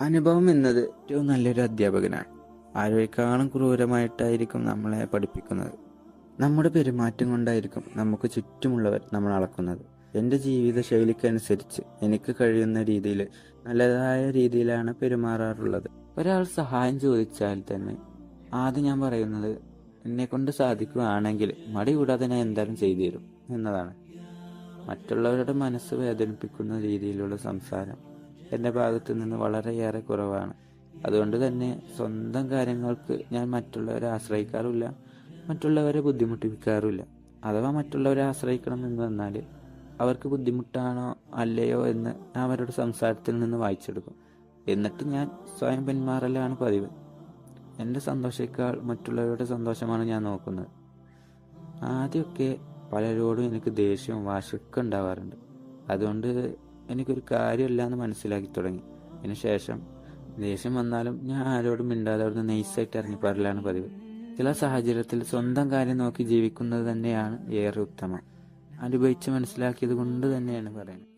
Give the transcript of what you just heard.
അനുഭവം എന്നത് ഏറ്റവും നല്ലൊരു അധ്യാപകനാണ്. ആരോഗ്യക്കാളും ക്രൂരമായിട്ടായിരിക്കും നമ്മളെ പഠിപ്പിക്കുന്നത്. നമ്മുടെ പെരുമാറ്റം കൊണ്ടായിരിക്കും നമുക്ക് ചുറ്റുമുള്ളവർ നമ്മൾ അളക്കുന്നത്. എന്റെ ജീവിത ശൈലിക്കനുസരിച്ച് എനിക്ക് കഴിയുന്ന രീതിയിൽ നല്ലതായ രീതിയിലാണ് പെരുമാറാറുള്ളത്. ഒരാൾ സഹായം ചോദിച്ചാൽ തന്നെ ആദ്യം ഞാൻ പറയുന്നത് എന്നെ കൊണ്ട് സാധിക്കുകയാണെങ്കിൽ മടി കൂടാതെ ഞാൻ എന്തായാലും ചെയ്തു തരും എന്നതാണ്. മറ്റുള്ളവരുടെ മനസ്സ് വേദനിപ്പിക്കുന്ന രീതിയിലുള്ള സംസാരം എന്റെ ഭാഗത്തു നിന്ന് വളരെയേറെ കുറവാണ്. അതുകൊണ്ട് തന്നെ സ്വന്തം കാര്യങ്ങൾക്ക് ഞാൻ മറ്റുള്ളവരെ ആശ്രയിക്കാറില്ല മറ്റുള്ളവരെ ബുദ്ധിമുട്ടിപ്പിക്കാറില്ല അഥവാ മറ്റുള്ളവരെ ആശ്രയിക്കണം എന്ന് വന്നാൽ അവർക്ക് ബുദ്ധിമുട്ടാണോ അല്ലയോ എന്ന് ഞാൻ അവരുടെ സംസാരത്തിൽ നിന്ന് വായിച്ചെടുക്കും. എന്നിട്ട് ഞാൻ സ്വയം പിന്മാറലാണ് പതിവ്. എന്റെ സന്തോഷേക്കാൾ മറ്റുള്ളവരുടെ സന്തോഷമാണ് ഞാൻ നോക്കുന്നത്. ആദ്യമൊക്കെ പലരോടും എനിക്ക് ദേഷ്യവും വാശിയൊക്കെ ഉണ്ടാവാറുണ്ട്. അതുകൊണ്ട് എനിക്കൊരു കാര്യമില്ല എന്ന് മനസ്സിലാക്കി തുടങ്ങി. അതിന് ശേഷം ദേഷ്യം വന്നാലും ഞാൻ ആരോടും മിണ്ടാതെ അവിടുന്ന് നൈസായിട്ട് ഇറങ്ങിപ്പാറലാണ് പതിവ്. ചില സാഹചര്യത്തിൽ സ്വന്തം കാര്യം നോക്കി ജീവിക്കുന്നത് തന്നെയാണ് ഏറെ ഉത്തമം. അനുഭവിച്ച് മനസ്സിലാക്കിയത് കൊണ്ട് തന്നെയാണ് പറയുന്നത്.